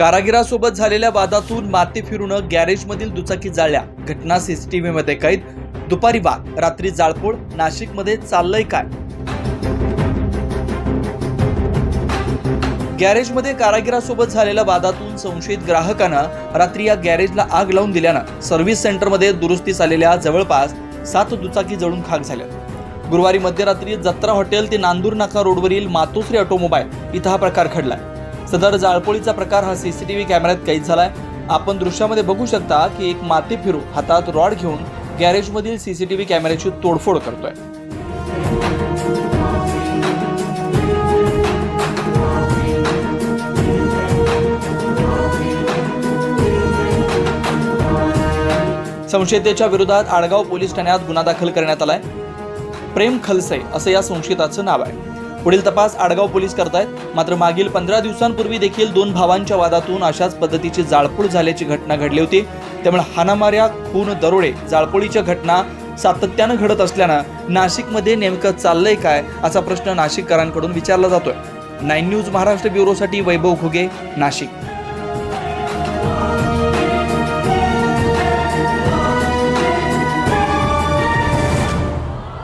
कारागिरासोबत झालेल्या वादातून माती फिरून गॅरेजमधील दुचाकी जाळल्या. घटना सीसीटीव्ही मध्ये कैद. दुपारी वाद रात्री जाळपोळ नाशिकमध्ये चाललंय काय? गॅरेजमध्ये कारागिरासोबत झालेल्या वादातून संशयित ग्राहकानं रात्री या गॅरेजला आग लावून दिल्यानं सर्व्हिस सेंटरमध्ये दुरुस्तीस आलेल्या जवळपास सात दुचाकी जळून खाक झाल्या. गुरुवारी मध्यरात्री जत्रा हॉटेल ते नांदूर नाका रोडवरील मातोश्री ऑटोमोबाईल इथं हा प्रकार घडलाय सदर जाळपोळीचा प्रकार हा सीसीटीव्ही कॅमेऱ्यात कैद झालाय. आपण दृश्यामध्ये बघू शकता की एक माती फिरू हातात रॉड घेऊन गॅरेजमधील सीसीटीव्ही कॅमेऱ्याची तोडफोड करतोय. संशयितेच्या विरोधात आडगाव पोलीस ठाण्यात गुन्हा दाखल करण्यात आलाय. प्रेम खलसे असं या संशयिताचं नाव आहे. पुढील तपास आडगाव पोलीस करतायत. मात्र मागील पंधरा दिवसांपूर्वी देखील दोन भावांच्या वादातून अशाच पद्धतीची जाळपोळ झाल्याची घटना घडली होती. त्यामुळे हाणामाऱ्या खून दरोडे जाळपोळीच्या घटना सातत्यानं घडत असल्यानं नाशिकमध्ये नेमकं चाललंय काय असा प्रश्न नाशिककरांकडून विचारला जातोय. नाईन न्यूज महाराष्ट्र ब्युरोसाठी वैभव घुगे नाशिक.